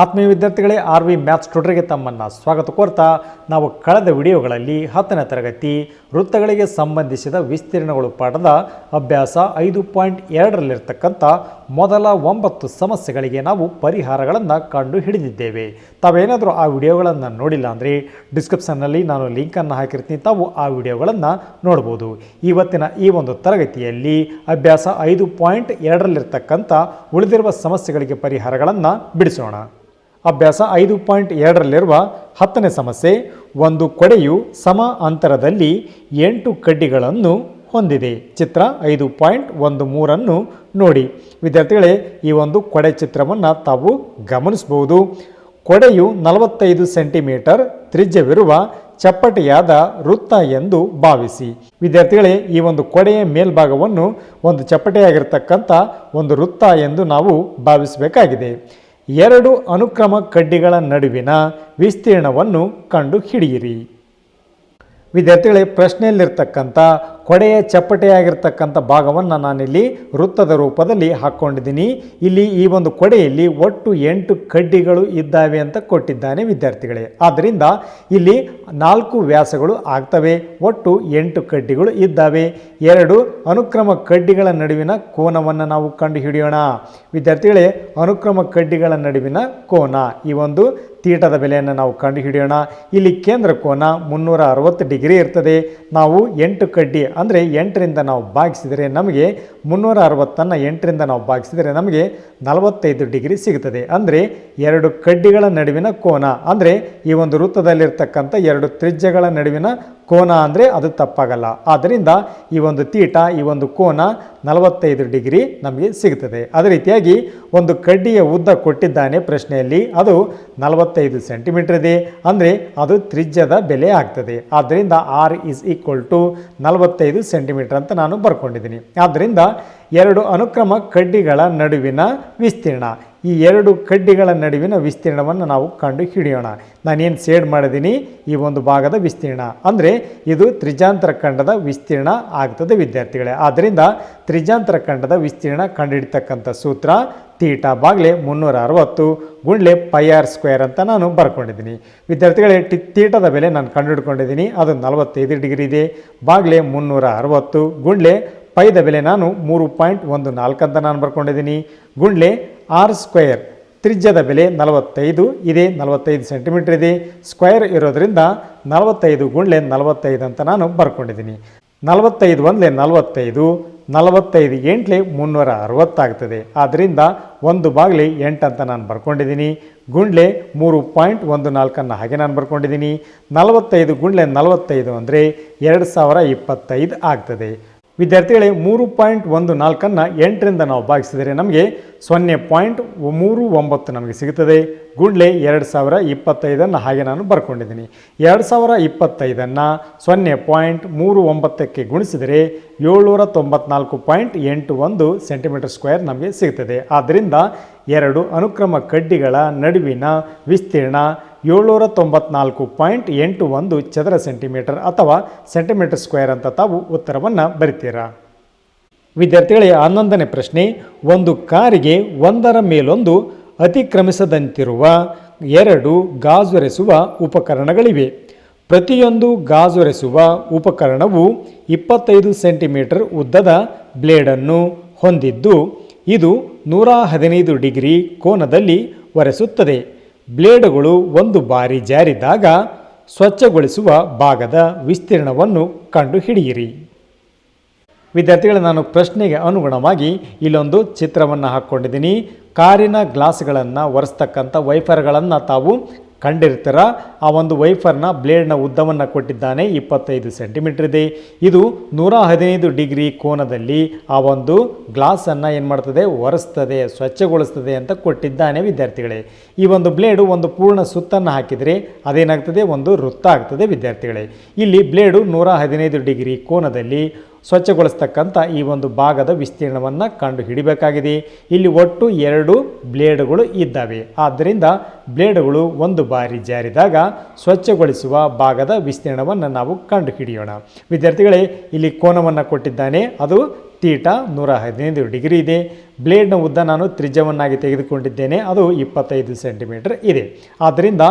ಆತ್ಮೀಯ ವಿದ್ಯಾರ್ಥಿಗಳೇ, R V maths ಟ್ಯೂಟರ್ಗೆ ತಮ್ಮನ್ನು ಸ್ವಾಗತ ಕೋರ್ತಾ, ನಾವು ಕಳೆದ ವಿಡಿಯೋಗಳಲ್ಲಿ ಹತ್ತನೇ ತರಗತಿ ವೃತ್ತಗಳಿಗೆ ಸಂಬಂಧಿಸಿದ ವಿಸ್ತೀರ್ಣಗಳು ಪಾಠದ ಅಭ್ಯಾಸ ಐದು ಪಾಯಿಂಟ್ ಎರಡರಲ್ಲಿರ್ತಕ್ಕಂಥ ಮೊದಲ ಒಂಬತ್ತು ಸಮಸ್ಯೆಗಳಿಗೆ ನಾವು ಪರಿಹಾರಗಳನ್ನು ಕಂಡು ಹಿಡಿದಿದ್ದೇವೆ. ತಾವೇನಾದರೂ ಆ ವಿಡಿಯೋಗಳನ್ನು ನೋಡಿಲ್ಲ ಅಂದರೆ ಡಿಸ್ಕ್ರಿಪ್ಷನ್ನಲ್ಲಿ ನಾನು ಲಿಂಕನ್ನು ಹಾಕಿರ್ತೀನಿ, ತಾವು ಆ ವಿಡಿಯೋಗಳನ್ನು ನೋಡ್ಬೋದು. ಇವತ್ತಿನ ಈ ಒಂದು ತರಗತಿಯಲ್ಲಿ ಅಭ್ಯಾಸ ಐದು ಪಾಯಿಂಟ್ ಎರಡರಲ್ಲಿರ್ತಕ್ಕಂಥ ಉಳಿದಿರುವ ಸಮಸ್ಯೆಗಳಿಗೆ ಪರಿಹಾರಗಳನ್ನು ಬಿಡಿಸೋಣ. ಅಭ್ಯಾಸ ಐದು ಪಾಯಿಂಟ್ ಎರಡರಲ್ಲಿರುವ ಹತ್ತನೇ ಸಮಸ್ಯೆ, ಒಂದು ಕೊಡೆಯು ಸಮ ಅಂತರದಲ್ಲಿ ಎಂಟು ಕಡ್ಡಿಗಳನ್ನು ಹೊಂದಿದೆ. ಚಿತ್ರ ಐದು ಪಾಯಿಂಟ್ ಒಂದು ಮೂರನ್ನು ನೋಡಿ. ವಿದ್ಯಾರ್ಥಿಗಳೇ, ಈ ಒಂದು ಕೊಡೆ ಚಿತ್ರವನ್ನು ತಾವು ಗಮನಿಸಬಹುದು. ಕೊಡೆಯು ನಲವತ್ತೈದು ಸೆಂಟಿಮೀಟರ್, ತ್ರಿಜ್ಯವಿರುವ ಚಪ್ಪಟೆಯಾದ ವೃತ್ತ ಎಂದು ಭಾವಿಸಿ. ವಿದ್ಯಾರ್ಥಿಗಳೇ, ಈ ಒಂದು ಕೊಡೆಯ ಮೇಲ್ಭಾಗವನ್ನು ಒಂದು ಚಪ್ಪಟೆಯಾಗಿರ್ತಕ್ಕಂಥ ಒಂದು ವೃತ್ತ ಎಂದು ನಾವು ಭಾವಿಸಬೇಕಾಗಿದೆ. ಎರಡು ಅನುಕ್ರಮ ಕಡ್ಡಿಗಳ ನಡುವಿನ ವಿಸ್ತೀರ್ಣವನ್ನು ಕಂಡು ವಿದ್ಯಾರ್ಥಿಗಳೇ, ಪ್ರಶ್ನೆಯಲ್ಲಿರ್ತಕ್ಕಂಥ, ಕೊಡೆಯ ಚಪ್ಪಟೆಯಾಗಿರ್ತಕ್ಕಂಥ ಭಾಗವನ್ನು ನಾನಿಲ್ಲಿ ವೃತ್ತದ ರೂಪದಲ್ಲಿ ಹಾಕ್ಕೊಂಡಿದ್ದೀನಿ. ಇಲ್ಲಿ ಈ ಒಂದು ಕೊಡೆಯಲ್ಲಿ ಒಟ್ಟು ಎಂಟು ಕಡ್ಡಿಗಳು ಇದ್ದಾವೆ ಅಂತ ಕೊಟ್ಟಿದ್ದಾನೆ ವಿದ್ಯಾರ್ಥಿಗಳೇ. ಆದ್ದರಿಂದ ಇಲ್ಲಿ ನಾಲ್ಕು ವ್ಯಾಸಗಳು ಆಗ್ತವೆ, ಒಟ್ಟು ಎಂಟು ಕಡ್ಡಿಗಳು ಇದ್ದಾವೆ. ಎರಡು ಅನುಕ್ರಮ ಕಡ್ಡಿಗಳ ನಡುವಿನ ಕೋನವನ್ನು ನಾವು ಕಂಡುಹಿಡಿಯೋಣ. ವಿದ್ಯಾರ್ಥಿಗಳೇ, ಅನುಕ್ರಮ ಕಡ್ಡಿಗಳ ನಡುವಿನ ಕೋನ. ಈ ಒಂದು ತೀಟದ ಬೆಲೆಯನ್ನು ನಾವು ಕಂಡುಹಿಡಿಯೋಣ. ಇಲ್ಲಿ ಕೇಂದ್ರ ಕೋನ ಮುನ್ನೂರ ಅರವತ್ತು ಡಿಗ್ರಿ ಇರ್ತದೆ. ನಾವು ಎಂಟು ಕಡ್ಡಿ ಅಂದರೆ ಎಂಟರಿಂದ ನಾವು ಭಾಗಿಸಿದರೆ ನಮಗೆ ಮುನ್ನೂರ ಅರವತ್ತನ್ನು ಎಂಟರಿಂದ ನಾವು ಭಾಗಿಸಿದರೆ ನಮಗೆ ನಲವತ್ತೈದು ಡಿಗ್ರಿ ಸಿಗುತ್ತದೆ. ಅಂದರೆ ಎರಡು ಕಡ್ಡಿಗಳ ನಡುವಿನ ಕೋನ. ಅಂದರೆ ಈ ಒಂದು ವೃತ್ತದಲ್ಲಿರ್ತಕ್ಕಂಥ ಎರಡು ತ್ರಿಜ್ಯಗಳ ನಡುವಿನ ಕೋನ ಅಂದರೆ ಅದು ತಪ್ಪಾಗಲ್ಲ. ಆದ್ದರಿಂದ ಈ ಒಂದು ತೀಟ, ಈ ಒಂದು ಕೋನ ನಲವತ್ತೈದು ಡಿಗ್ರಿ ನಮಗೆ ಸಿಗುತ್ತದೆ. ಅದೇ ರೀತಿಯಾಗಿ ಒಂದು ಕಡ್ಡಿಯ ಉದ್ದ ಕೊಟ್ಟಿದ್ದಾನೆ ಪ್ರಶ್ನೆಯಲ್ಲಿ, ಅದು ನಲವತ್ತೈದು ಸೆಂಟಿಮೀಟರ್ ಇದೆ. ಅಂದರೆ ಅದು ತ್ರಿಜ್ಯದ ಬೆಲೆ ಆಗ್ತದೆ. ಆದ್ದರಿಂದ ಆರ್ ಇಸ್ ಈಕ್ವಲ್ ಟು ನಲವತ್ತೈದು ಸೆಂಟಿಮೀಟರ್ ಅಂತ ನಾನು ಬರ್ಕೊಂಡಿದ್ದೀನಿ. ಆದ್ದರಿಂದ ಎರಡು ಅನುಕ್ರಮ ಕಡ್ಡಿಗಳ ನಡುವಿನ ವಿಸ್ತೀರ್ಣ. ಈ ಎರಡು ಕಡ್ಡಿಗಳ ನಡುವಿನ ವಿಸ್ತೀರ್ಣವನ್ನು ನಾವು ಕಂಡು ಹಿಡಿಯೋಣ. ನಾನೇನು ಸೇಡ್ ಮಾಡಿದ್ದೀನಿ? ಈ ಒಂದು ಭಾಗದ ವಿಸ್ತೀರ್ಣ. ಅಂದರೆ ಇದು ತ್ರಿಜಾಂತರ ಖಂಡದ ವಿಸ್ತೀರ್ಣ ಆಗ್ತದೆ ವಿದ್ಯಾರ್ಥಿಗಳೇ. ಆದ್ದರಿಂದ ತ್ರಿಜಾಂತರ ಖಂಡದ ವಿಸ್ತೀರ್ಣ ಕಂಡುಹಿಡಿತಕ್ಕಂಥ ಸೂತ್ರ ತೀಟಾ ಬಾಗ್ಲೆ ಮುನ್ನೂರ ಅರವತ್ತು ಗುಂಡ್ಲೆ ಪೈ ಆರ್ ಸ್ಕ್ವೇರ್ ಅಂತ ನಾನು ಬರ್ಕೊಂಡಿದ್ದೀನಿ. ವಿದ್ಯಾರ್ಥಿಗಳೇ, ಟಿ ತೀಟದ ಬೆಲೆ ನಾನು ಕಂಡುಹಿಡ್ಕೊಂಡಿದ್ದೀನಿ. ಅದು ನಲವತ್ತೈದು ಡಿಗ್ರಿ ಇದೆ. ಬಾಗ್ಲೆ ಮುನ್ನೂರ ಅರವತ್ತು ಗುಂಡ್ಲೆ ಪೈದ ಬೆಲೆ ನಾನು ಮೂರು ಪಾಯಿಂಟ್ ಒಂದು ನಾಲ್ಕು ಅಂತ ನಾನು ಬರ್ಕೊಂಡಿದ್ದೀನಿ. ಗುಂಡ್ಲೆ ಆರ್ ಸ್ಕ್ವೇರ್ ತ್ರಿಜ್ಯದ ಬೆಲೆ ನಲವತ್ತೈದು, ಇದೆ ನಲವತ್ತೈದು ಸೆಂಟಿಮೀಟರ್ ಇದೆ. ಸ್ಕ್ವೇರ್ ಇರೋದರಿಂದ ನಲವತ್ತೈದು ಗುಂಡ್ಲೆ ನಲವತ್ತೈದು ಅಂತ ನಾನು ಬರ್ಕೊಂಡಿದ್ದೀನಿ. ನಲವತ್ತೈದು ಒಂದ್ಲೆ ನಲವತ್ತೈದು ನಲವತ್ತೈದು ಎಂಟ್ಲೆ ಮುನ್ನೂರ ಅರವತ್ತಾಗ್ತದೆ. ಆದ್ದರಿಂದ ಒಂದು ಬಾಗಿಲೆ ಎಂಟು ಅಂತ ನಾನು ಬರ್ಕೊಂಡಿದ್ದೀನಿ. ಗುಂಡ್ಲೆ ಮೂರು ಪಾಯಿಂಟ್ ಒಂದು ನಾಲ್ಕನ್ನು ಹಾಗೆ ನಾನು ಬರ್ಕೊಂಡಿದ್ದೀನಿ. ನಲವತ್ತೈದು ಗುಂಡ್ಲೆ ನಲವತ್ತೈದು ಅಂದರೆ ಎರಡು ಸಾವಿರ ಇಪ್ಪತ್ತೈದು ಆಗ್ತದೆ. ವಿದ್ಯಾರ್ಥಿಗಳೇ, ಮೂರು ಪಾಯಿಂಟ್ ಒಂದು ನಾಲ್ಕನ್ನು ಎಂಟರಿಂದ ನಾವು ಭಾಗಿಸಿದರೆ ನಮಗೆ ಸೊನ್ನೆ ಪಾಯಿಂಟ್ ಮೂರು ಒಂಬತ್ತು ನಮಗೆ ಸಿಗುತ್ತದೆ. ಗುಂಡ್ಲೆ ಎರಡು ಸಾವಿರ ಇಪ್ಪತ್ತೈದನ್ನು ಹಾಗೆ ನಾನು ಬರ್ಕೊಂಡಿದ್ದೀನಿ. ಎರಡು ಸಾವಿರ ಇಪ್ಪತ್ತೈದನ್ನು ಸೊನ್ನೆ ಪಾಯಿಂಟ್ ಮೂರು ಒಂಬತ್ತಕ್ಕೆ ಗುಣಿಸಿದರೆ ಏಳ್ನೂರ ತೊಂಬತ್ನಾಲ್ಕು ಪಾಯಿಂಟ್ ಎಂಟು ಒಂದು ಸೆಂಟಿಮೀಟರ್ ಸ್ಕ್ವೇರ್ ನಮಗೆ ಸಿಗುತ್ತದೆ. ಆದ್ದರಿಂದ ಎರಡು ಅನುಕ್ರಮ ಕಡ್ಡಿಗಳ ನಡುವಿನ ವಿಸ್ತೀರ್ಣ ಏಳ್ನೂರ ತೊಂಬತ್ನಾಲ್ಕು ಪಾಯಿಂಟ್ ಎಂಟು ಒಂದು ಚದರ ಸೆಂಟಿಮೀಟರ್ ಅಥವಾ ಸೆಂಟಿಮೀಟರ್ ಸ್ಕ್ವೇರ್ ಅಂತ ತಾವು ಉತ್ತರವನ್ನು ಬರೀತೀರಾ? ವಿದ್ಯಾರ್ಥಿಗಳೇ, ಹನ್ನೊಂದನೇ ಪ್ರಶ್ನೆ. ಒಂದು ಕಾರಿಗೆ ಒಂದರ ಮೇಲೊಂದು ಅತಿಕ್ರಮಿಸದಂತಿರುವ ಎರಡು ಗಾಜುರೆಸುವ ಉಪಕರಣಗಳಿವೆ. ಪ್ರತಿಯೊಂದು ಗಾಜುರೆಸುವ ಉಪಕರಣವು ಇಪ್ಪತ್ತೈದು ಸೆಂಟಿಮೀಟರ್ ಉದ್ದದ ಬ್ಲೇಡನ್ನು ಹೊಂದಿದ್ದು, ಇದು ನೂರ ಹದಿನೈದು ಡಿಗ್ರಿ ಕೋನದಲ್ಲಿ ಒರೆಸುತ್ತದೆ. ಬ್ಲೇಡುಗಳು ಒಂದು ಬಾರಿ ಜಾರಿದಾಗ ಸ್ವಚ್ಛಗೊಳಿಸುವ ಭಾಗದ ವಿಸ್ತೀರ್ಣವನ್ನು ಕಂಡುಹಿಡಿಯಿರಿ. ವಿದ್ಯಾರ್ಥಿಗಳ, ನಾನು ಪ್ರಶ್ನೆಗೆ ಅನುಗುಣವಾಗಿ ಇಲ್ಲೊಂದು ಚಿತ್ರವನ್ನು ಹಾಕ್ಕೊಂಡಿದ್ದೀನಿ. ಕಾರಿನ ಗ್ಲಾಸ್ಗಳನ್ನು ಒರೆಸ್ತಕ್ಕಂಥ ವೈಫರ್ಗಳನ್ನು ತಾವು ಕಂಡಿರ್ತೀರ? ಆ ಒಂದು ವೈಫರ್ನ ಬ್ಲೇಡ್ನ ಉದ್ದವನ್ನು ಕೊಟ್ಟಿದ್ದಾನೆ, ಇಪ್ಪತ್ತೈದು ಸೆಂಟಿಮೀಟರ್ ಇದೆ. ಇದು ನೂರ ಹದಿನೈದು ಡಿಗ್ರಿ ಕೋನದಲ್ಲಿ ಆ ಒಂದು ಗ್ಲಾಸನ್ನು ಏನು ಮಾಡ್ತದೆ? ಒರೆಸ್ತದೆ, ಸ್ವಚ್ಛಗೊಳಿಸ್ತದೆ ಅಂತ ಕೊಟ್ಟಿದ್ದಾನೆ ವಿದ್ಯಾರ್ಥಿಗಳೇ. ಈ ಒಂದು ಬ್ಲೇಡು ಒಂದು ಪೂರ್ಣ ಸುತ್ತನ್ನು ಹಾಕಿದರೆ ಅದೇನಾಗ್ತದೆ? ಒಂದು ವೃತ್ತ ಆಗ್ತದೆ ವಿದ್ಯಾರ್ಥಿಗಳೇ. ಇಲ್ಲಿ ಬ್ಲೇಡು ನೂರ ಹದಿನೈದು ಡಿಗ್ರಿ ಕೋನದಲ್ಲಿ ಸ್ವಚ್ಛಗೊಳಿಸ್ತಕ್ಕಂಥ ಈ ಒಂದು ಭಾಗದ ವಿಸ್ತೀರ್ಣವನ್ನು ಕಂಡು ಹಿಡಿಬೇಕಾಗಿದೆ ಇಲ್ಲಿ ಒಟ್ಟು ಎರಡು ಬ್ಲೇಡ್ಗಳು ಇದ್ದಾವೆ. ಆದ್ದರಿಂದ ಬ್ಲೇಡ್ಗಳು ಒಂದು ಬಾರಿ ಜಾರಿದಾಗ ಸ್ವಚ್ಛಗೊಳಿಸುವ ಭಾಗದ ವಿಸ್ತೀರ್ಣವನ್ನು ನಾವು ಕಂಡು ಹಿಡಿಯೋಣ ವಿದ್ಯಾರ್ಥಿಗಳೇ, ಇಲ್ಲಿ ಕೋನವನ್ನು ಕೊಟ್ಟಿದ್ದಾನೆ. ಅದು ತೀಟ ನೂರ ಹದಿನೈದು ಡಿಗ್ರಿ ಇದೆ. ಬ್ಲೇಡ್ನ ಉದ್ದ ನಾನು ತ್ರಿಜ್ಯವನ್ನಾಗಿ ತೆಗೆದುಕೊಂಡಿದ್ದೇನೆ. ಅದು ಇಪ್ಪತ್ತೈದು ಸೆಂಟಿಮೀಟರ್ ಇದೆ. ಆದ್ದರಿಂದ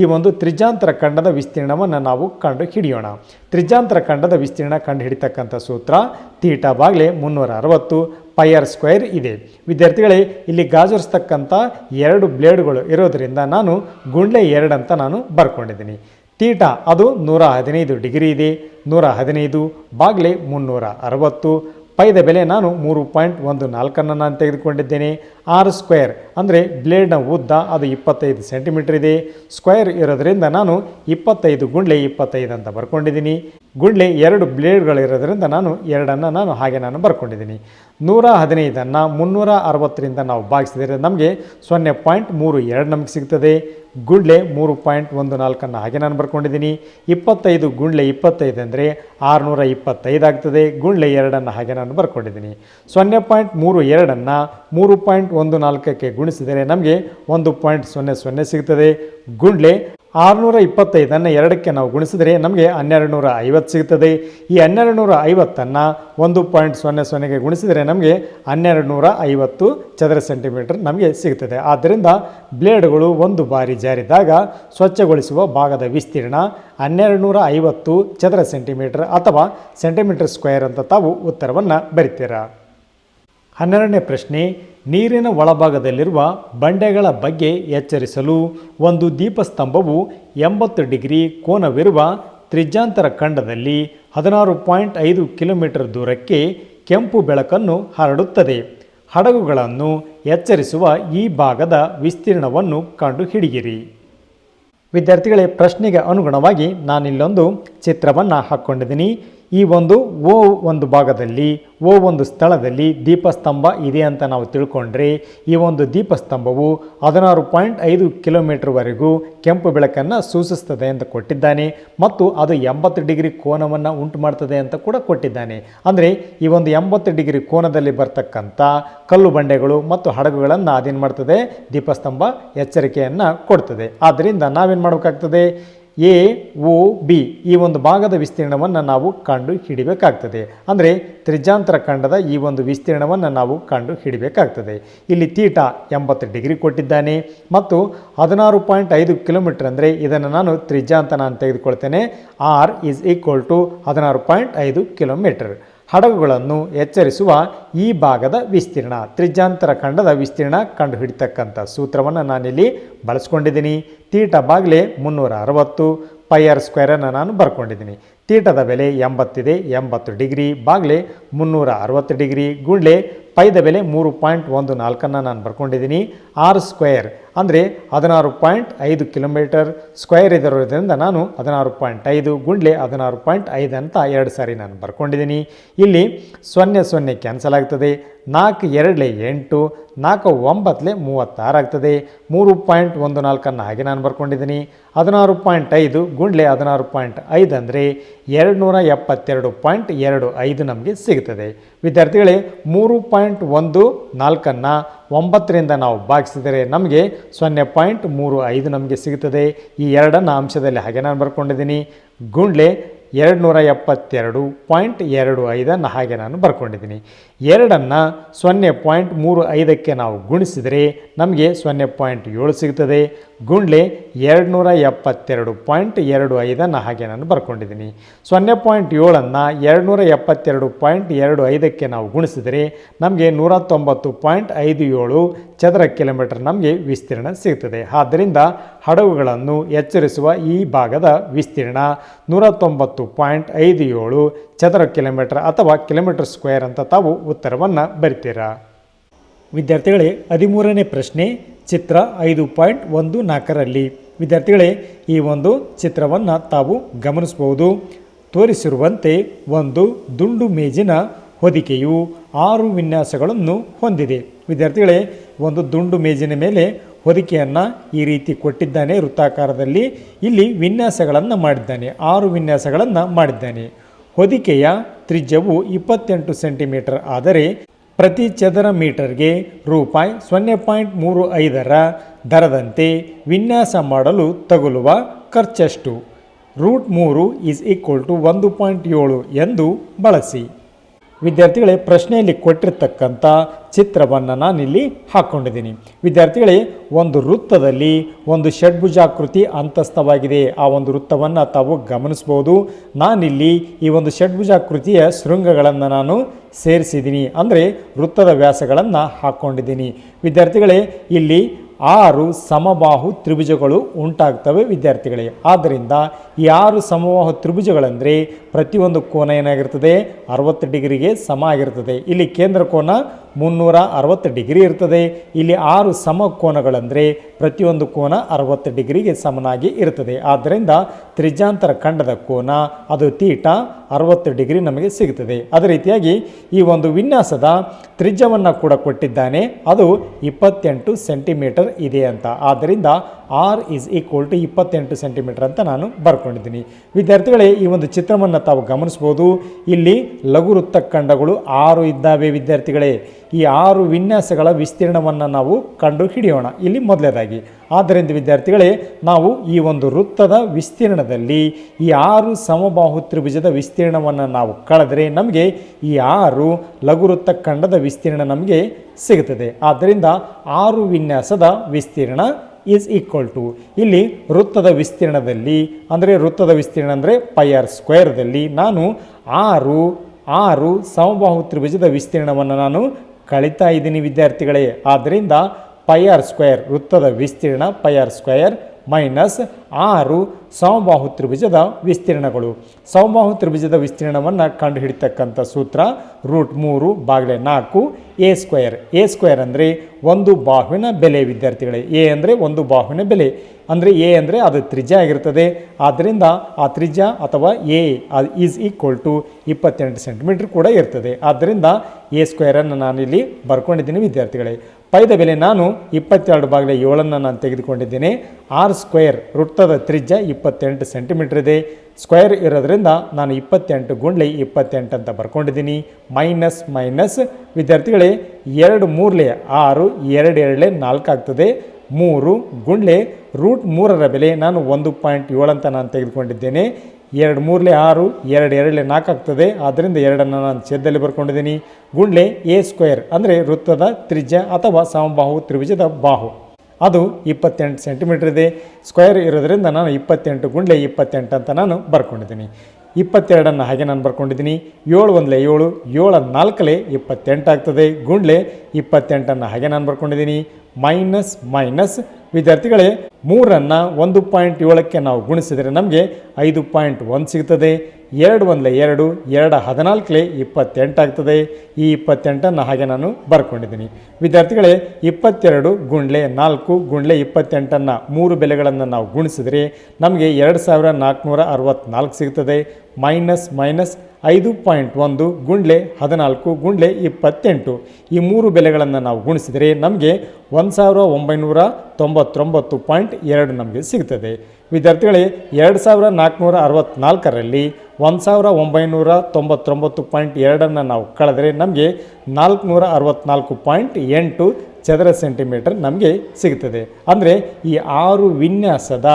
ಈ ಒಂದು ತ್ರಿಜಾಂತರ ಖಂಡದ ವಿಸ್ತೀರ್ಣವನ್ನು ನಾವು ಕಂಡು ಹಿಡಿಯೋಣ. ತ್ರಿಜಾಂತರ ಖಂಡದ ವಿಸ್ತೀರ್ಣ ಕಂಡು ಹಿಡಿತಕ್ಕಂಥ ಸೂತ್ರ ತೀಟ ಬಾಗ್ಲೆ ಮುನ್ನೂರ ಅರವತ್ತು ಪೈಯರ್ ಸ್ಕ್ವೇರ್ ಇದೆ. ವಿದ್ಯಾರ್ಥಿಗಳೇ, ಇಲ್ಲಿ ಗಾಜರಿಸ್ತಕ್ಕಂಥ ಎರಡು ಬ್ಲೇಡ್ಗಳು ಇರೋದರಿಂದ ನಾನು ಗುಂಡ್ಲೆ ಎರಡು ಅಂತ ನಾನು ಬರ್ಕೊಂಡಿದ್ದೀನಿ. ತೀಟ, ಅದು ನೂರ ಹದಿನೈದು ಡಿಗ್ರಿ ಇದೆ. ನೂರ ಹದಿನೈದು ಬಾಗ್ಲೆ ಮುನ್ನೂರ ಅರವತ್ತು ಪೈದ ಬೆಲೆ ನಾನು ಮೂರು ಪಾಯಿಂಟ್ ಒಂದು ನಾಲ್ಕನ್ನು ನಾನು ತೆಗೆದುಕೊಂಡಿದ್ದೇನೆ. ಆರು ಸ್ಕ್ವೇರ್ ಅಂದರೆ ಬ್ಲೇಡ್ನ ಉದ್ದ ಅದು ಇಪ್ಪತ್ತೈದು ಸೆಂಟಿಮೀಟರ್ ಇದೆ. ಸ್ಕ್ವೇರ್ ಇರೋದರಿಂದ ನಾನು ಇಪ್ಪತ್ತೈದು ಗುಂಡ್ಲೆ ಇಪ್ಪತ್ತೈದು ಅಂತ ಬರ್ಕೊಂಡಿದ್ದೀನಿ. ಗುಂಡ್ಲೆ ಎರಡು ಬ್ಲೇಡ್ಗಳಿರೋದ್ರಿಂದ ನಾನು ಎರಡನ್ನು ನಾನು ಹಾಗೆ ನಾನು ಬರ್ಕೊಂಡಿದ್ದೀನಿ. ನೂರ ಹದಿನೈದನ್ನು ಮುನ್ನೂರ ಅರವತ್ತರಿಂದ ನಾವು ಭಾಗಿಸಿದರೆ ನಮಗೆ ಸೊನ್ನೆ ಪಾಯಿಂಟ್ ಮೂರು ಎರಡು ನಮಗೆ ಸಿಗ್ತದೆ. ಗುಂಡ್ಲೆ ಮೂರು ಪಾಯಿಂಟ್ ಒಂದು ನಾಲ್ಕನ್ನು ಹಾಗೆ ನಾನು ಬರ್ಕೊಂಡಿದ್ದೀನಿ. ಇಪ್ಪತ್ತೈದು ಗುಂಡ್ಲೆ ಇಪ್ಪತ್ತೈದು ಅಂದರೆ ಆರುನೂರ ಇಪ್ಪತ್ತೈದು ಆಗ್ತದೆ. ಗುಂಡ್ಲೆ ಎರಡನ್ನು ಹಾಗೆ ನಾನು ಬರ್ಕೊಂಡಿದ್ದೀನಿ. ಸೊನ್ನೆ ಪಾಯಿಂಟ್ ಮೂರು ಎರಡನ್ನು ಮೂರು ಪಾಯಿಂಟ್ ಒಂದು ನಾಲ್ಕಕ್ಕೆ ಗುಣಿಸಿದರೆ ನಮಗೆ ಒಂದು ಪಾಯಿಂಟ್ ಸೊನ್ನೆ ಸೊನ್ನೆ ಸಿಗ್ತದೆ. ಗುಂಡ್ಲೆ ಆರುನೂರ ಇಪ್ಪತ್ತೈದನ್ನು ಎರಡಕ್ಕೆ ನಾವು ಗುಣಿಸಿದರೆ ನಮಗೆ ಹನ್ನೆರಡು ನೂರ ಐವತ್ತು ಸಿಗ್ತದೆ ಈ ಹನ್ನೆರಡು ನೂರ ಐವತ್ತನ್ನು ಒಂದು ಪಾಯಿಂಟ್ ಸೊನ್ನೆ ಸೊನ್ನೆಗೆ ಗುಣಿಸಿದರೆ ನಮಗೆ ಹನ್ನೆರಡು ನೂರ ಐವತ್ತು ಚದರ ಸೆಂಟಿಮೀಟರ್ ನಮಗೆ ಸಿಗ್ತದೆ ಆದ್ದರಿಂದ ಬ್ಲೇಡ್ಗಳು ಒಂದು ಬಾರಿ ಜಾರಿದಾಗ ಸ್ವಚ್ಛಗೊಳಿಸುವ ಭಾಗದ ವಿಸ್ತೀರ್ಣ ಹನ್ನೆರಡು ನೂರ ಐವತ್ತು ಚದರ ಸೆಂಟಿಮೀಟರ್ ಅಥವಾ ಸೆಂಟಿಮೀಟರ್ ಸ್ಕ್ವೇರ್ ಅಂತ ತಾವು ಉತ್ತರವನ್ನು ಬರಿತೀರಾ? ಹನ್ನೆರಡನೇ ಪ್ರಶ್ನೆ, ನೀರಿನ ಒಳಭಾಗದಲ್ಲಿರುವ ಬಂಡೆಗಳ ಬಗ್ಗೆ ಎಚ್ಚರಿಸಲು ಒಂದು ದೀಪಸ್ತಂಭವು ಎಂಬತ್ತು ಡಿಗ್ರಿ ಕೋನವಿರುವ ತ್ರಿಜ್ಯಾಂತರ ಖಂಡದಲ್ಲಿ ಹದಿನಾರು ಪಾಯಿಂಟ್ ಐದು ಕಿಲೋಮೀಟರ್ ದೂರಕ್ಕೆ ಕೆಂಪು ಬೆಳಕನ್ನು ಹರಡುತ್ತದೆ. ಹಡಗುಗಳನ್ನು ಎಚ್ಚರಿಸುವ ಈ ಭಾಗದ ವಿಸ್ತೀರ್ಣವನ್ನು ಕಂಡುಹಿಡಿಯಿರಿ. ವಿದ್ಯಾರ್ಥಿಗಳೇ, ಪ್ರಶ್ನೆಗೆ ಅನುಗುಣವಾಗಿ ನಾನಿಲ್ಲೊಂದು ಚಿತ್ರವನ್ನು ಹಾಕ್ಕೊಂಡಿದ್ದೀನಿ ಈ ಒಂದು ಓ ಒಂದು ಭಾಗದಲ್ಲಿ, ಓ ಒಂದು ಸ್ಥಳದಲ್ಲಿ ದೀಪಸ್ತಂಭ ಇದೆ ಅಂತ ನಾವು ತಿಳ್ಕೊಂಡ್ರೆ, ಈ ಒಂದು ದೀಪಸ್ತಂಭವು ಹದಿನಾರು ಪಾಯಿಂಟ್ ಐದು ಕಿಲೋಮೀಟ್ರ್ವರೆಗೂ ಕೆಂಪು ಬೆಳಕನ್ನು ಸೂಚಿಸ್ತದೆ ಅಂತ ಕೊಟ್ಟಿದ್ದಾನೆ ಮತ್ತು ಅದು ಎಂಬತ್ತು ಡಿಗ್ರಿ ಕೋನವನ್ನು ಉಂಟು ಮಾಡ್ತದೆ ಅಂತ ಕೂಡ ಕೊಟ್ಟಿದ್ದಾನೆ. ಅಂದರೆ ಈ ಒಂದು ಎಂಬತ್ತು ಡಿಗ್ರಿ ಕೋನದಲ್ಲಿ ಬರ್ತಕ್ಕಂಥ ಕಲ್ಲು ಬಂಡೆಗಳು ಮತ್ತು ಹಡಗುಗಳನ್ನು ಅದೇನು ಮಾಡ್ತದೆ? ದೀಪಸ್ತಂಭ ಎಚ್ಚರಿಕೆಯನ್ನು ಕೊಡ್ತದೆ. ಆದ್ದರಿಂದ ನಾವೇನು ಮಾಡಬೇಕಾಗ್ತದೆ? ಎ ಒ ಬಿ ಈ ಒಂದು ಭಾಗದ ವಿಸ್ತೀರ್ಣವನ್ನು ನಾವು ಕಂಡು ಹಿಡಿಬೇಕಾಗ್ತದೆ ಅಂದರೆ ತ್ರಿಜಾಂತರ ಖಂಡದ ಈ ಒಂದು ವಿಸ್ತೀರ್ಣವನ್ನು ನಾವು ಕಂಡು ಹಿಡಿಬೇಕಾಗ್ತದೆ ಇಲ್ಲಿ ತೀಟ ಎಂಬತ್ತು ಡಿಗ್ರಿ ಕೊಟ್ಟಿದ್ದಾನೆ ಮತ್ತು ಹದಿನಾರು ಪಾಯಿಂಟ್ ಐದು ಕಿಲೋಮೀಟರ್ ಅಂದರೆ ಇದನ್ನು ನಾನು ತ್ರಿಜಾಂತ ನಾನು ತೆಗೆದುಕೊಳ್ತೇನೆ. ಆರ್ ಈಸ್ ಈಕ್ವಲ್ ಟು ಹದಿನಾರು ಪಾಯಿಂಟ್ ಐದು ಕಿಲೋಮೀಟರ್. ಹಡಗುಗಳನ್ನು ಎಚ್ಚರಿಸುವ ಈ ಭಾಗದ ವಿಸ್ತೀರ್ಣ. ತ್ರಿಜಾಂತರ ಖಂಡದ ವಿಸ್ತೀರ್ಣ ಕಂಡುಹಿಡಿತಕ್ಕಂಥ ಸೂತ್ರವನ್ನು ನಾನಿಲ್ಲಿ ಬಳಸ್ಕೊಂಡಿದ್ದೀನಿ. ತೀಟ ಬಾಗಿಲೆ ಮುನ್ನೂರ ಅರವತ್ತು ಪೈಯರ್ ಸ್ಕ್ವೇರನ್ನು ನಾನು ಬರ್ಕೊಂಡಿದ್ದೀನಿ. ತೀಟದ ಬೆಲೆ ಎಂಬತ್ತಿದೆ, ಎಂಬತ್ತು ಡಿಗ್ರಿ, ಬಾಗಿಲೆ ಮುನ್ನೂರ ಅರವತ್ತು ಡಿಗ್ರಿ ಗುಂಡ್ಲೆ ಪೈದ ಬೆಲೆ ಮೂರು ಪಾಯಿಂಟ್ ಒಂದು ನಾಲ್ಕನ್ನು ನಾನು ಬರ್ಕೊಂಡಿದ್ದೀನಿ. ಆರ್ ಸ್ಕ್ವೇರ್ ಅಂದರೆ ಹದಿನಾರು ಪಾಯಿಂಟ್ ಐದು ಕಿಲೋಮೀಟರ್ ಸ್ಕ್ವೇರ್ ಇರೋದ್ರಿಂದ ನಾನು ಹದಿನಾರು ಪಾಯಿಂಟ್ ಐದು ಗುಂಡ್ಲೆ ಹದಿನಾರು ಪಾಯಿಂಟ್ ಐದು ಅಂತ ಎರಡು ಸಾರಿ ನಾನು ಬರ್ಕೊಂಡಿದ್ದೀನಿ. ಇಲ್ಲಿ ಸೊನ್ನೆ ಸೊನ್ನೆ ಕ್ಯಾನ್ಸಲ್ ಆಗ್ತದೆ. ನಾಲ್ಕು ಎರಡಲೆ ಎಂಟು, ನಾಲ್ಕು ಒಂಬತ್ತಲೆ ಮೂವತ್ತಾರು ಆಗ್ತದೆ. ಮೂರು ಪಾಯಿಂಟ್ ಒಂದು ನಾಲ್ಕನ್ನು ಹಾಗೆ ನಾನು ಬರ್ಕೊಂಡಿದ್ದೀನಿ. ಹದಿನಾರು ಪಾಯಿಂಟ್ ಐದು ಗುಂಡ್ಲೆ ಹದಿನಾರು ಪಾಯಿಂಟ್ ಐದು ಅಂದರೆ ಎರಡು ನೂರ ಎಪ್ಪತ್ತೆರಡು ಪಾಯಿಂಟ್ ಎರಡು ಐದು ನಮಗೆ ಸಿಗ್ತದೆ. ವಿದ್ಯಾರ್ಥಿಗಳೇ, ಮೂರು ಪಾಯಿಂಟ್ ಒಂದು ನಾಲ್ಕನ್ನು ಒಂಬತ್ತರಿಂದ ನಾವು ಭಾಗಿಸಿದರೆ ನಮಗೆ ಸೊನ್ನೆ ಪಾಯಿಂಟ್ ಮೂರು ಐದು ನಮಗೆ ಸಿಗುತ್ತದೆ. ಈ ಎರಡನ್ನು ಅಂಶದಲ್ಲಿ ಹಾಗೆ ನಾನು ಬರ್ಕೊಂಡಿದ್ದೀನಿ. ಗುಂಡ್ಲೆ ಎರಡು ನೂರ ಎಪ್ಪತ್ತೆರಡು ಪಾಯಿಂಟ್ ಎರಡು ಐದನ್ನು ಹಾಗೆ ನಾನು ಬರ್ಕೊಂಡಿದ್ದೀನಿ. ಎರಡನ್ನು ಸೊನ್ನೆ ಪಾಯಿಂಟ್ ಮೂರು ಐದಕ್ಕೆ ನಾವು ಗುಣಿಸಿದರೆ ನಮಗೆ ಸೊನ್ನೆ ಪಾಯಿಂಟ್ ಏಳು ಸಿಗ್ತದೆ ಗುಂಡ್ಲೆ ಎರಡು ನೂರ ಎಪ್ಪತ್ತೆರಡು ಪಾಯಿಂಟ್ ಎರಡು ಐದನ್ನು ಹಾಗೆ ನಾನು ಬರ್ಕೊಂಡಿದ್ದೀನಿ. ಸೊನ್ನೆ ಪಾಯಿಂಟ್ ಏಳನ್ನು ಎರಡು ನೂರ ಎಪ್ಪತ್ತೆರಡು ಪಾಯಿಂಟ್ ಎರಡು ಐದಕ್ಕೆ ನಾವು ಗುಣಿಸಿದರೆ ನಮಗೆ ನೂರ ತೊಂಬತ್ತು ಪಾಯಿಂಟ್ ಐದು ಏಳು ಚದರ ಕಿಲೋಮೀಟರ್ ನಮಗೆ ವಿಸ್ತೀರ್ಣ ಸಿಗ್ತದೆ. ಆದ್ದರಿಂದ ಹಡಗುಗಳನ್ನು ಎಚ್ಚರಿಸುವ ಈ ಭಾಗದ ವಿಸ್ತೀರ್ಣ ನೂರ ತೊಂಬತ್ತು ಪಾಯಿಂಟ್ ಐದು ಏಳು ಚದರ ಕಿಲೋಮೀಟರ್ ಅಥವಾ ಕಿಲೋಮೀಟರ್ ಸ್ಕ್ವೇರ್ ಅಂತ ತಾವು ಉತ್ತರವನ್ನು ಬರಿತೀರಾ? ವಿದ್ಯಾರ್ಥಿಗಳೇ, ಹದಿಮೂರನೇ ಪ್ರಶ್ನೆ, ಚಿತ್ರ ಐದು ಪಾಯಿಂಟ್ ಒಂದು ನಾಲ್ಕರಲ್ಲಿ. ವಿದ್ಯಾರ್ಥಿಗಳೇ, ಈ ಒಂದು ಚಿತ್ರವನ್ನು ತಾವು ಗಮನಿಸಬಹುದು. ತೋರಿಸಿರುವಂತೆ ಒಂದು ದುಂಡು ಮೇಜಿನ ಹೊದಿಕೆಯು ಆರು ವಿನ್ಯಾಸಗಳನ್ನು ಹೊಂದಿದೆ. ವಿದ್ಯಾರ್ಥಿಗಳೇ, ಒಂದು ದುಂಡು ಮೇಜಿನ ಮೇಲೆ ಹೊದಿಕೆಯನ್ನು ಈ ರೀತಿ ಕೊಟ್ಟಿದ್ದಾನೆ ವೃತ್ತಾಕಾರದಲ್ಲಿ. ಇಲ್ಲಿ ವಿನ್ಯಾಸಗಳನ್ನು ಮಾಡಿದ್ದಾನೆ, ಆರು ವಿನ್ಯಾಸಗಳನ್ನು ಮಾಡಿದ್ದಾನೆ. ಹೊದಿಕೆಯ ತ್ರಿಜ್ಯವು ಇಪ್ಪತ್ತೆಂಟು ಸೆಂಟಿಮೀಟರ್ ಆದರೆ ಪ್ರತಿ ಚದರ ಮೀಟರ್ಗೆ ರೂಪಾಯಿ ಸೊನ್ನೆ ಪಾಯಿಂಟ್ ಮೂರು ಐದರ ದರದಂತೆ ವಿನ್ಯಾಸ ಮಾಡಲು ತಗುಲುವ ಖರ್ಚಷ್ಟು. ರೂಟ್ ಮೂರು ಈಸ್ ಈಕ್ವಲ್ ಟು ಒಂದು ಪಾಯಿಂಟ್ ಏಳು ಎಂದು ಬಳಸಿ. ವಿದ್ಯಾರ್ಥಿಗಳೇ ಪ್ರಶ್ನೆಯಲ್ಲಿ ಕೊಟ್ಟಿರ್ತಕ್ಕಂಥ ಚಿತ್ರವನ್ನು ನಾನಿಲ್ಲಿ ಹಾಕ್ಕೊಂಡಿದ್ದೀನಿ ವಿದ್ಯಾರ್ಥಿಗಳೇ, ಒಂದು ವೃತ್ತದಲ್ಲಿ ಒಂದು ಷಡ್ಭುಜಾಕೃತಿ ಅಂತಸ್ಥವಾಗಿದೆ. ಆ ಒಂದು ವೃತ್ತವನ್ನು ತಾವು ಗಮನಿಸ್ಬೋದು. ನಾನಿಲ್ಲಿ ಈ ಒಂದು ಷಡ್ಭುಜಾಕೃತಿಯ ಶೃಂಗಗಳನ್ನು ನಾನು ಸೇರಿಸಿದ್ದೀನಿ. ಅಂದರೆ ವೃತ್ತದ ವ್ಯಾಸಗಳನ್ನು ಹಾಕ್ಕೊಂಡಿದ್ದೀನಿ ವಿದ್ಯಾರ್ಥಿಗಳೇ, ಇಲ್ಲಿ ಆರು ಸಮಬಾಹು ತ್ರಿಭುಜಗಳು ಉಂಟಾಗ್ತವೆ ವಿದ್ಯಾರ್ಥಿಗಳೇ. ಆದ್ದರಿಂದ ಈ ಆರು ಸಮಬಾಹು ತ್ರಿಭುಜಗಳಂದರೆ ಪ್ರತಿಯೊಂದು ಕೋನ ಏನಾಗಿರ್ತದೆ? ಅರವತ್ತು ಡಿಗ್ರಿಗೆ ಸಮ ಆಗಿರ್ತದೆ. ಇಲ್ಲಿ ಕೇಂದ್ರ ಕೋನ ಮುನ್ನೂರ ಅರವತ್ತು ಡಿಗ್ರಿ ಇರ್ತದೆ. ಇಲ್ಲಿ ಆರು ಸಮ ಕೋನಗಳಂದರೆ ಪ್ರತಿಯೊಂದು ಕೋನ ಅರವತ್ತು ಡಿಗ್ರಿಗೆ ಸಮನಾಗಿ ಇರ್ತದೆ. ಆದ್ದರಿಂದ ತ್ರಿಜಾಂತರ ಖಂಡದ ಕೋನ ಅದು ತೀಟ ಅರವತ್ತು ಡಿಗ್ರಿ ನಮಗೆ ಸಿಗುತ್ತದೆ. ಅದೇ ರೀತಿಯಾಗಿ ಈ ಒಂದು ವಿನ್ಯಾಸದ ತ್ರಿಜ್ಯವನ್ನು ಕೂಡ ಕೊಟ್ಟಿದ್ದಾನೆ. ಅದು ಇಪ್ಪತ್ತೆಂಟು ಸೆಂಟಿಮೀಟರ್ ಇದೆ ಅಂತ. ಆದ್ದರಿಂದ ಆರ್ ಈಸ್ ಈಕ್ವಲ್ ಟು ಇಪ್ಪತ್ತೆಂಟು ಸೆಂಟಿಮೀಟರ್ ಅಂತ ನಾನು ಬರ್ಕೊಂಡಿದ್ದೀನಿ. ವಿದ್ಯಾರ್ಥಿಗಳೇ, ಈ ಒಂದು ಚಿತ್ರವನ್ನು ತಾವು ಗಮನಿಸ್ಬೋದು ಇಲ್ಲಿ ಲಘು ವೃತ್ತಖಂಡಗಳು ಆರು ಇದ್ದಾವೆ ವಿದ್ಯಾರ್ಥಿಗಳೇ. ಈ ಆರು ವಿನ್ಯಾಸಗಳ ವಿಸ್ತೀರ್ಣವನ್ನು ನಾವು ಕಂಡು ಹಿಡಿಯೋಣ. ಇಲ್ಲಿ ಮೊದಲೇದಾಗಿ ಆದ್ದರಿಂದ ವಿದ್ಯಾರ್ಥಿಗಳೇ, ನಾವು ಈ ಒಂದು ವೃತ್ತದ ವಿಸ್ತೀರ್ಣದಲ್ಲಿ ಈ ಆರು ಸಮಬಾಹು ತ್ರಿಭುಜದ ವಿಸ್ತೀರ್ಣವನ್ನು ನಾವು ಕಳೆದರೆ ನಮಗೆ ಈ ಆರು ಲಘು ವೃತ್ತಖಂಡದ ವಿಸ್ತೀರ್ಣ ನಮಗೆ ಸಿಗುತ್ತದೆ. ಆದ್ದರಿಂದ ಆರು ವಿನ್ಯಾಸದ ವಿಸ್ತೀರ್ಣ ಈಸ್ ಈಕ್ವಲ್ ಟು ಇಲ್ಲಿ ವೃತ್ತದ ವಿಸ್ತೀರ್ಣದಲ್ಲಿ, ಅಂದರೆ ವೃತ್ತದ ವಿಸ್ತೀರ್ಣ ಅಂದರೆ ಪೈ ಆರ್ ಸ್ಕ್ವೇರ್ದಲ್ಲಿ ನಾನು ಆರು ಆರು ಸಮಬಾಹು ತ್ರಿಭುಜದ ವಿಸ್ತೀರ್ಣವನ್ನು ನಾನು ಕಳೀತಾ ಇದ್ದೀನಿ ವಿದ್ಯಾರ್ಥಿಗಳೇ. ಆದ್ದರಿಂದ ಪೈ ಆರ್ ಸ್ಕ್ವೇರ್ ವೃತ್ತದ ವಿಸ್ತೀರ್ಣ ಪೈ ಆರ್ ಸ್ಕ್ವೇರ್ ಮೈನಸ್ ಆರು ಸಮಬಾಹು ತ್ರಿಭುಜದ ವಿಸ್ತೀರ್ಣಗಳು. ಸಮಬಾಹು ತ್ರಿಭುಜದ ವಿಸ್ತೀರ್ಣವನ್ನು ಕಂಡುಹಿಡಿತಕ್ಕಂಥ ಸೂತ್ರ ರೂಟ್ ಮೂರು ಬಾಗಿಲೆ ನಾಲ್ಕು ಎ ಸ್ಕ್ವೇರ್. ಎ ಸ್ಕ್ವೇರ್ ಅಂದರೆ ಒಂದು ಬಾಹುವಿನ ಬೆಲೆ ವಿದ್ಯಾರ್ಥಿಗಳೇ. ಎ ಅಂದರೆ ಒಂದು ಬಾಹುವಿನ ಬೆಲೆ. ಅಂದರೆ ಎ ಅಂದರೆ ಅದು ತ್ರಿಜ್ಯ ಆಗಿರ್ತದೆ. ಆದ್ದರಿಂದ ಆ ತ್ರಿಜ್ಯ ಅಥವಾ ಎ ಈಸ್ ಈಕ್ವಲ್ ಟು ಇಪ್ಪತ್ತೆಂಟು ಸೆಂಟಿಮೀಟ್ರ್ ಕೂಡ ಇರ್ತದೆ. ಆದ್ದರಿಂದ ಎ ಸ್ಕ್ವೇರನ್ನು ನಾನಿಲ್ಲಿ ಬರ್ಕೊಂಡಿದ್ದೀನಿ ವಿದ್ಯಾರ್ಥಿಗಳೇ. ಪೈದ ಬೆಲೆ ನಾನು ಇಪ್ಪತ್ತೆರಡು ಬಾಗಿಲ ಏಳನ್ನು ನಾನು ತೆಗೆದುಕೊಂಡಿದ್ದೇನೆ. ಆರ್ ಸ್ಕ್ವೇರ್ ವೃತ್ತದ ತ್ರಿಜ್ಯ ಇಪ್ಪತ್ತೆಂಟು ಸೆಂಟಿಮೀಟರ್ ಇದೆ. ಸ್ಕ್ವೇರ್ ಇರೋದ್ರಿಂದ ನಾನು ಇಪ್ಪತ್ತೆಂಟು ಗುಂಡ್ಲೆ ಇಪ್ಪತ್ತೆಂಟು ಅಂತ ಬರ್ಕೊಂಡಿದ್ದೀನಿ. ಮೈನಸ್ ಮೈನಸ್ ವಿದ್ಯಾರ್ಥಿಗಳೇ, ಎರಡು ಮೂರಲೆ ಆರು, ಎರಡು ಎರಡಲೆ ನಾಲ್ಕು ಆಗ್ತದೆ. ಮೂರು ಗುಂಡ್ಲೆ ರೂಟ್ ಮೂರರ ಬೆಲೆ ನಾನು ಒಂದು ಪಾಯಿಂಟ್ ಏಳು ಅಂತ ನಾನು ತೆಗೆದುಕೊಂಡಿದ್ದೇನೆ. ಎರಡು ಮೂರಲೆ ಆರು, ಎರಡು ಎರಡಲೆ ನಾಲ್ಕು ಆಗ್ತದೆ. ಆದ್ದರಿಂದ ಎರಡನ್ನು ನಾನು ಛೇದದಲ್ಲಿ ಬರ್ಕೊಂಡಿದ್ದೀನಿ. ಗುಂಡ್ಲೆ ಎ ಸ್ಕ್ವೇರ್ ಅಂದರೆ ವೃತ್ತದ ತ್ರಿಜ್ಯ ಅಥವಾ ಸಮಬಾಹು ತ್ರಿಭುಜದ ಬಾಹು. ಅದು ಇಪ್ಪತ್ತೆಂಟು ಸೆಂಟಿಮೀಟರ್ ಇದೆ. ಸ್ಕ್ವೇರ್ ಇರೋದರಿಂದ ನಾನು ಇಪ್ಪತ್ತೆಂಟು ಗುಂಡ್ಲೆ ಇಪ್ಪತ್ತೆಂಟು ಅಂತ ನಾನು ಬರ್ಕೊಂಡಿದ್ದೀನಿ. ಇಪ್ಪತ್ತೆರಡನ್ನು ಹಾಗೆ ನಾನು ಬರ್ಕೊಂಡಿದ್ದೀನಿ. ಏಳು ಒಂದಲೆ ಏಳು, ಏಳ ನಾಲ್ಕಲೆ ಇಪ್ಪತ್ತೆಂಟು ಆಗ್ತದೆ. ಗುಂಡ್ಲೆ ಇಪ್ಪತ್ತೆಂಟನ್ನು ಹಾಗೆ ನಾನು ಬರ್ಕೊಂಡಿದ್ದೀನಿ. ಮೈನಸ್ ಮೈನಸ್ ವಿದ್ಯಾರ್ಥಿಗಳೇ, ಮೂರನ್ನು ಒಂದು ಪಾಯಿಂಟ್ ಏಳಕ್ಕೆ ನಾವು ಗುಣಿಸಿದರೆ ನಮಗೆ ಐದು ಪಾಯಿಂಟ್ ಒಂದು ಸಿಗ್ತದೆ. ಎರಡು ಒಂದಲೆ ಎರಡು ಎರಡು ಹದಿನಾಲ್ಕಲೆ ಇಪ್ಪತ್ತೆಂಟಾಗ್ತದೆ ಈ ಇಪ್ಪತ್ತೆಂಟನ್ನು ಹಾಗೆ ನಾನು ಬರ್ಕೊಂಡಿದ್ದೀನಿ. ವಿದ್ಯಾರ್ಥಿಗಳೇ, ಇಪ್ಪತ್ತೆರಡು ಗುಂಡ್ಲೆ ನಾಲ್ಕು ಗುಂಡ್ಲೆ ಇಪ್ಪತ್ತೆಂಟನ್ನು ಮೂರು ಬೆಲೆಗಳನ್ನು ನಾವು ಗುಣಿಸಿದರೆ ನಮಗೆ ಎರಡು ಸಾವಿರ ನಾಲ್ಕುನೂರ ಅರವತ್ತ್ನಾಲ್ಕು ಸಿಗ್ತದೆ. ಮೈನಸ್ ಮೈನಸ್ ಐದು ಪಾಯಿಂಟ್ ಒಂದು ಗುಂಡ್ಲೆ ಹದಿನಾಲ್ಕು, ಗುಂಡ್ಲೆ ಇಪ್ಪತ್ತೆಂಟು. ಈ ಮೂರು ಬೆಲೆಗಳನ್ನು ನಾವು ಗುಣಿಸಿದರೆ ನಮಗೆ ಒಂದು ಸಾವಿರ ಒಂಬೈನೂರ ತೊಂಬತ್ತೊಂಬತ್ತು ಪಾಯಿಂಟ್ ಎರಡು ನಮಗೆ ಸಿಗ್ತದೆ. ವಿದ್ಯಾರ್ಥಿಗಳೇ, ಎರಡು ಸಾವಿರ ನಾಲ್ಕುನೂರ ಅರವತ್ತ್ನಾಲ್ಕರಲ್ಲಿ ಒಂದು ಸಾವಿರ ಒಂಬೈನೂರ ತೊಂಬತ್ತೊಂಬತ್ತು ಪಾಯಿಂಟ್ ಎರಡನ್ನು ನಾವು ಕಳೆದರೆ ನಮಗೆ ನಾಲ್ಕುನೂರ ಅರವತ್ತ್ನಾಲ್ಕು ಪಾಯಿಂಟ್ ಎಂಟು ಚದರ ಸೆಂಟಿಮೀಟರ್ ನಮಗೆ ಸಿಗ್ತದೆ. ಅಂದರೆ ಈ ಆರು ವಿನ್ಯಾಸದ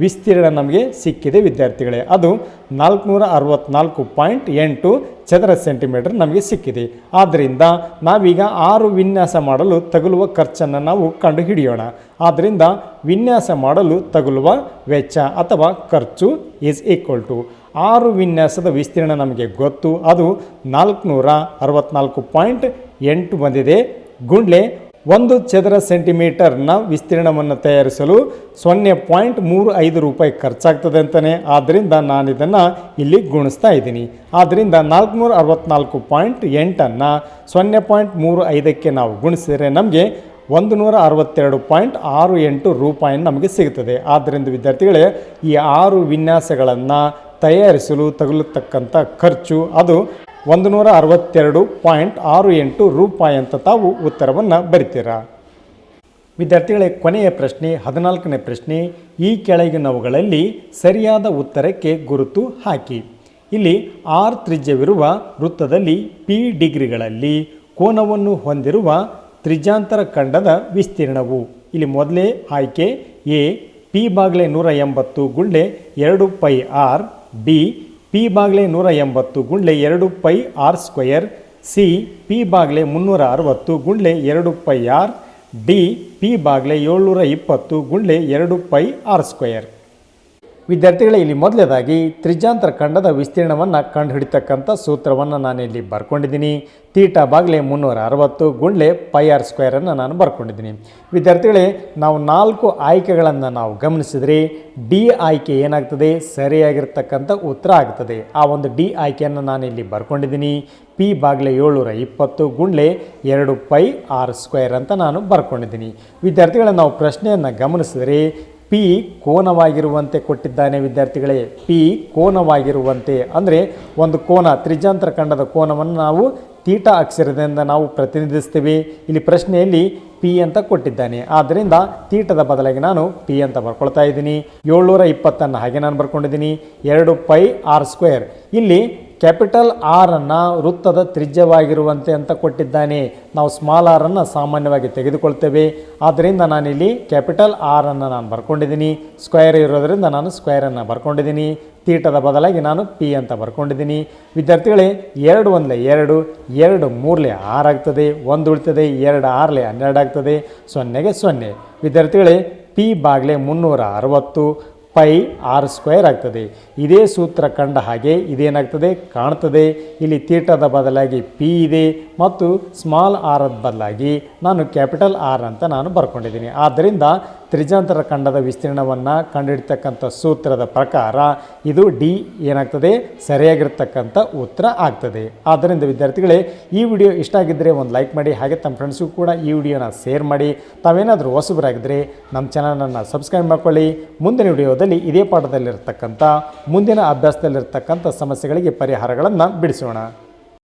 ವಿಸ್ತೀರ್ಣ ನಮಗೆ ಸಿಕ್ಕಿದೆ ವಿದ್ಯಾರ್ಥಿಗಳೇ. ಅದು ನಾಲ್ಕುನೂರ ಅರವತ್ತ್ನಾಲ್ಕು ಪಾಯಿಂಟ್ ಎಂಟು ಚದರ ಸೆಂಟಿಮೀಟರ್ ನಮಗೆ ಸಿಕ್ಕಿದೆ. ಆದ್ದರಿಂದ ನಾವೀಗ ಆರು ವಿನ್ಯಾಸ ಮಾಡಲು ತಗುಲುವ ಖರ್ಚನ್ನು ನಾವು ಕಂಡುಹಿಡಿಯೋಣ. ಆದ್ದರಿಂದ ವಿನ್ಯಾಸ ಮಾಡಲು ತಗುಲುವ ವೆಚ್ಚ ಅಥವಾ ಖರ್ಚು ಈಸ್ ಈಕ್ವಲ್ ಟು ಆರು ವಿನ್ಯಾಸದ ವಿಸ್ತೀರ್ಣ ನಮಗೆ ಗೊತ್ತು. ಅದು ನಾಲ್ಕುನೂರ ಅರವತ್ತ್ನಾಲ್ಕು ಪಾಯಿಂಟ್ ಎಂಟು ಬಂದಿದೆ. ಗುಂಡ್ಲೆ ಒಂದು ಚದರ ಸೆಂಟಿಮೀಟರ್ನ ವಿಸ್ತೀರ್ಣವನ್ನು ತಯಾರಿಸಲು ಸೊನ್ನೆ ಪಾಯಿಂಟ್ ಮೂರು ಐದು ರೂಪಾಯಿ ಖರ್ಚಾಗ್ತದೆ ಅಂತಲೇ ಆದ್ದರಿಂದ ನಾನು ಇದನ್ನು ಇಲ್ಲಿ ಗುಣಿಸ್ತಾ ಇದ್ದೀನಿ. ಆದ್ದರಿಂದ ನಾಲ್ಕುನೂರ ಅರವತ್ತ್ನಾಲ್ಕು ಪಾಯಿಂಟ್ ಎಂಟನ್ನು ಸೊನ್ನೆ ಪಾಯಿಂಟ್ ಮೂರು ಐದಕ್ಕೆ ನಾವು ಗುಣಿಸಿದರೆ ನಮಗೆ ಒಂದು ನೂರ ಅರವತ್ತೆರಡು ಪಾಯಿಂಟ್ ಆರು ಎಂಟು ರೂಪಾಯಿ ನಮಗೆ ಸಿಗುತ್ತದೆ ಆದ್ದರಿಂದ ವಿದ್ಯಾರ್ಥಿಗಳೇ, ಈ ಆರು ವಿನ್ಯಾಸಗಳನ್ನು ತಯಾರಿಸಲು ತಗುಲತಕ್ಕಂಥ ಖರ್ಚು ಅದು ಒಂದು ನೂರ ಅರವತ್ತೆರಡು ಪಾಯಿಂಟ್ ಆರು ಎಂಟು ರೂಪಾಯಿ ಅಂತ ತಾವು ಉತ್ತರವನ್ನು ಬರಿತೀರಾ? ವಿದ್ಯಾರ್ಥಿಗಳೇ, ಕೊನೆಯ ಪ್ರಶ್ನೆ, ಹದಿನಾಲ್ಕನೇ ಪ್ರಶ್ನೆ, ಈ ಕೆಳಗಿನವುಗಳಲ್ಲಿ ಸರಿಯಾದ ಉತ್ತರಕ್ಕೆ ಗುರುತು ಹಾಕಿ. ಇಲ್ಲಿ ಆರ್ ತ್ರಿಜ್ಯವಿರುವ ವೃತ್ತದಲ್ಲಿ ಪಿ ಡಿಗ್ರಿಗಳಲ್ಲಿ ಕೋನವನ್ನು ಹೊಂದಿರುವ ತ್ರಿಜಾಂತರ ಖಂಡದ ವಿಸ್ತೀರ್ಣವು. ಇಲ್ಲಿ ಮೊದಲೇ ಆಯ್ಕೆ, ಎ, ಪಿ ಬಾಗ್ಲೆ ನೂರ ಎಂಬತ್ತು ಗುಳ್ಳೆ ಎರಡು ಪೈ ಆರ್, ಬಿ ಪಿ ಬಾಗ್ಲೆ ನೂರ ಎಂಬತ್ತು ಗುಂಡ್ಲೆ ಎರಡು pi R square C P ಬಾಗ್ಲೆ ಮುನ್ನೂರ ಅರವತ್ತು ಗುಂಡ್ಲೆ ಎರಡು ಪೈ ಆರ್ ಡಿ ಪಿ ಬಾಗ್ಲೆ ಏಳ್ನೂರ ಇಪ್ಪತ್ತು ಗುಂಡ್ಲೆ ಎರಡು ಪೈ ಆರ್ ಸ್ಕ್ವಯರ್ ವಿದ್ಯಾರ್ಥಿಗಳೇ, ಇಲ್ಲಿ ಮೊದಲೇದಾಗಿ ತ್ರಿಜಾಂತರ ಖಂಡದ ವಿಸ್ತೀರ್ಣವನ್ನು ಕಂಡುಹಿಡಿತಕ್ಕಂಥ ಸೂತ್ರವನ್ನು ನಾನು ಇಲ್ಲಿ ಬರ್ಕೊಂಡಿದ್ದೀನಿ. ತೀಟಾ ಬಾಗಿಲೆ ಮುನ್ನೂರ ಅರವತ್ತು ಗುಂಡ್ಲೆ ಪೈ ಆರ್ ಸ್ಕ್ವೇರನ್ನು ನಾನು ಬರ್ಕೊಂಡಿದ್ದೀನಿ. ವಿದ್ಯಾರ್ಥಿಗಳೇ, ನಾವು ನಾಲ್ಕು ಆಯ್ಕೆಗಳನ್ನು ನಾವು ಗಮನಿಸಿದರೆ, ಡಿ ಆಯ್ಕೆ ಏನಾಗ್ತದೆ? ಸರಿಯಾಗಿರ್ತಕ್ಕಂಥ ಉತ್ತರ ಆಗ್ತದೆ. ಆ ಒಂದು ಡಿ ಆಯ್ಕೆಯನ್ನು ನಾನು ಇಲ್ಲಿ ಬರ್ಕೊಂಡಿದ್ದೀನಿ. ಪಿ ಬಾಗಿಲೆ ಏಳ್ನೂರ ಇಪ್ಪತ್ತು ಗುಂಡ್ಲೆ ಎರಡು ಪೈ ಆರ್ ಸ್ಕ್ವೇರ್ ಅಂತ ನಾನು ಬರ್ಕೊಂಡಿದ್ದೀನಿ. ವಿದ್ಯಾರ್ಥಿಗಳೇ, ನಾವು ಪ್ರಶ್ನೆಯನ್ನು ಗಮನಿಸಿದರೆ ಪಿ ಕೋನವಾಗಿರುವಂತೆ ಕೊಟ್ಟಿದ್ದಾನೆ ವಿದ್ಯಾರ್ಥಿಗಳೇ. ಪಿ ಕೋನವಾಗಿರುವಂತೆ ಅಂದರೆ ಒಂದು ಕೋನ, ತ್ರಿಜಾಂತರ ಖಂಡದ ಕೋನವನ್ನು ನಾವು ತೀಟಾ ಅಕ್ಷರದಿಂದ ನಾವು ಪ್ರತಿನಿಧಿಸ್ತೇವೆ ಇಲ್ಲಿ ಪ್ರಶ್ನೆಯಲ್ಲಿ ಪಿ ಅಂತ ಕೊಟ್ಟಿದ್ದಾನೆ. ಆದ್ದರಿಂದ ತೀಟದ ಬದಲಾಗಿ ನಾನು ಪಿ ಅಂತ ಬರ್ಕೊಳ್ತಾ ಇದ್ದೀನಿ. ಏಳ್ನೂರ ಇಪ್ಪತ್ತನ್ನು ಹಾಗೆ ನಾನು ಬರ್ಕೊಂಡಿದ್ದೀನಿ. ಎರಡು ಪೈ ಆರ್ ಸ್ಕ್ವೇರ್. ಇಲ್ಲಿ ಕ್ಯಾಪಿಟಲ್ ಆರ್ ಅನ್ನು ವೃತ್ತದ ತ್ರಿಜ್ಯವಾಗಿರುವಂತೆ ಅಂತ ಕೊಟ್ಟಿದ್ದಾನೆ. ನಾವು ಸ್ಮಾಲ್ ಆರ್ ಅನ್ನು ಸಾಮಾನ್ಯವಾಗಿ ತೆಗೆದುಕೊಳ್ತೇವೆ. ಆದ್ದರಿಂದ ನಾನಿಲ್ಲಿ ಕ್ಯಾಪಿಟಲ್ ಆರ್ ಅನ್ನು ನಾನು ಬರ್ಕೊಂಡಿದ್ದೀನಿ. ಸ್ಕ್ವೇರ್ ಇರೋದರಿಂದ ನಾನು ಸ್ಕ್ವೇರನ್ನು ಬರ್ಕೊಂಡಿದ್ದೀನಿ. ತೀಟದ ಬದಲಾಗಿ ನಾನು ಪಿ ಅಂತ ಬರ್ಕೊಂಡಿದ್ದೀನಿ. ವಿದ್ಯಾರ್ಥಿಗಳೇ, ಎರಡು ಒಂದಲೆ ಎರಡು ಎರಡು ಮೂರಲೆ ಆರು ಆಗ್ತದೆ. ಒಂದು ಉಳಿತದೆ, ಎರಡು ಆರಲೆ ಹನ್ನೆರಡು ಆಗ್ತದೆ. ಸೊನ್ನೆಗೆ ಸೊನ್ನೆ. ವಿದ್ಯಾರ್ಥಿಗಳೇ ಪಿ ಬಾಗ್ಲೆ ಮುನ್ನೂರ ಅರವತ್ತು ಪೈ ಆರ್ ಸ್ಕ್ವೇರ್ ಆಗ್ತದೆ. ಇದೇ ಸೂತ್ರ ಕಂಡ ಹಾಗೆ ಇದೇನಾಗ್ತದೆ? ಕಾಣ್ತದೆ. ಇಲ್ಲಿ ತೀಟದ ಬದಲಾಗಿ ಪಿ ಇದೆ ಮತ್ತು ಸ್ಮಾಲ್ ಆರದ ಬದಲಾಗಿ ನಾನು ಕ್ಯಾಪಿಟಲ್ ಆರ್ ಅಂತ ನಾನು ಬರ್ಕೊಂಡಿದ್ದೀನಿ. ಆದ್ದರಿಂದ ತ್ರಿಜಾಂತರ ಖಂಡದ ವಿಸ್ತೀರ್ಣವನ್ನು ಕಂಡುಹಿಡ್ತಕ್ಕಂಥ ಸೂತ್ರದ ಪ್ರಕಾರ ಇದು ಡಿ ಏನಾಗ್ತದೆ? ಸರಿಯಾಗಿರ್ತಕ್ಕಂಥ ಉತ್ತರ ಆಗ್ತದೆ. ಆದ್ದರಿಂದ ವಿದ್ಯಾರ್ಥಿಗಳೇ, ಈ ವಿಡಿಯೋ ಇಷ್ಟ ಆಗಿದ್ದರೆ ಒಂದು ಲೈಕ್ ಮಾಡಿ, ಹಾಗೆ ತಮ್ಮ ಫ್ರೆಂಡ್ಸ್ಗೂ ಕೂಡ ಈ ವಿಡಿಯೋನ ಶೇರ್ ಮಾಡಿ. ತಾವೇನಾದರೂ ಹೊಸಬರಾಗಿದ್ದರೆ ನಮ್ಮ ಚಾನಲನ್ನು ಸಬ್ಸ್ಕ್ರೈಬ್ ಮಾಡ್ಕೊಳ್ಳಿ. ಮುಂದಿನ ವಿಡಿಯೋದಲ್ಲಿ ಇದೇ ಪಾಠದಲ್ಲಿರ್ತಕ್ಕಂಥ, ಮುಂದಿನ ಅಭ್ಯಾಸದಲ್ಲಿರ್ತಕ್ಕಂಥ ಸಮಸ್ಯೆಗಳಿಗೆ ಪರಿಹಾರಗಳನ್ನು ಬಿಡಿಸೋಣ.